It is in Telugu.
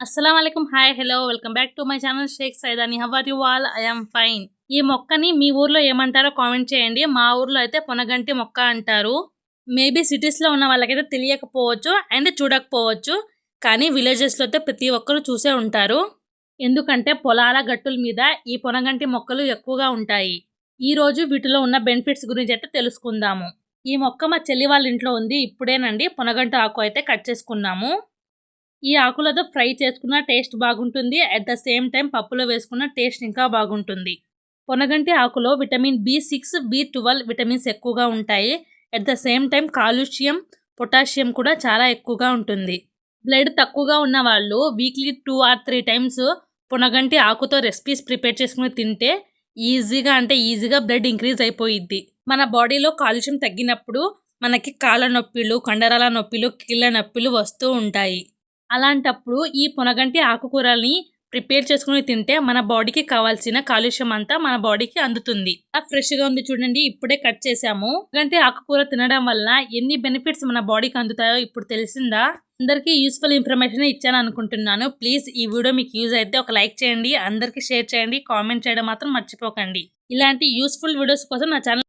అస్సలం hi hello. Welcome back to my channel Shaik Saidani. How are you all? I'm fine. ఈ మొక్కని మీ ఊర్లో ఏమంటారో కామెంట్ చేయండి. మా ఊర్లో అయితే పొనగంటి మొక్క అంటారు. మేబీ సిటీస్లో ఉన్న వాళ్ళకైతే తెలియకపోవచ్చు అండ్ చూడకపోవచ్చు. కానీ విలేజెస్లో అయితే ప్రతి ఒక్కరు చూసే ఉంటారు. ఎందుకంటే పొలాల గట్టుల మీద ఈ పొనగంటి మొక్కలు ఎక్కువగా ఉంటాయి. ఈ రోజు వీటిలో ఉన్న బెనిఫిట్స్ గురించి అయితే తెలుసుకుందాము. ఈ మొక్క మా చెల్లి వాళ్ళ ఇంట్లో ఉంది. ఇప్పుడేనండి పొనగంటి ఆకు అయితే కట్ చేసుకున్నాము. ఈ ఆకులతో ఫ్రై చేసుకున్న టేస్ట్ బాగుంటుంది. అట్ ద సేమ్ టైం పప్పులో వేసుకున్న టేస్ట్ ఇంకా బాగుంటుంది. పొనగంటి ఆకులో vitamin B six B twelve vitamins ఎక్కువగా ఉంటాయి. అట్ ద సేమ్ టైం కాలుష్యం పొటాషియం కూడా చాలా ఎక్కువగా ఉంటుంది. బ్లడ్ తక్కువగా ఉన్న వాళ్ళు weekly two or three times పొనగంటి ఆకుతో రెసిపీస్ ప్రిపేర్ చేసుకుని తింటే ఈజీగా అంటే ఈజీగా బ్లడ్ ఇంక్రీజ్ అయిపోయిద్ది. మన బాడీలో కాలుష్యం తగ్గినప్పుడు మనకి కాళ్ళ నొప్పిలు కండరాల నొప్పిలు కీళ్ళ నొప్పిలు వస్తూ ఉంటాయి. అలాంటప్పుడు ఈ పొనగంటి ఆకుకూరల్ని ప్రిపేర్ చేసుకుని తింటే మన బాడీకి కావాల్సిన కాలుష్యం అంతా మన బాడీకి అందుతుంది. ఫ్రెష్గా ఉంది చూడండి ఇప్పుడే కట్ చేసాము ఎందుకంటే ఆకుకూర తినడం వల్ల ఎన్ని బెనిఫిట్స్ మన బాడీకి అందుతాయో ఇప్పుడు తెలిసిందా? అందరికీ యూస్ఫుల్ ఇన్ఫర్మేషన్ ఇచ్చాను అనుకుంటున్నాను. ప్లీజ్ ఈ వీడియో మీకు యూజ్ అయితే ఒక లైక్ చేయండి అందరికీ షేర్ చేయండి కామెంట్ చేయడం మాత్రం మర్చిపోకండి. ఇలాంటి యూస్ఫుల్ వీడియోస్ కోసం నా ఛానల్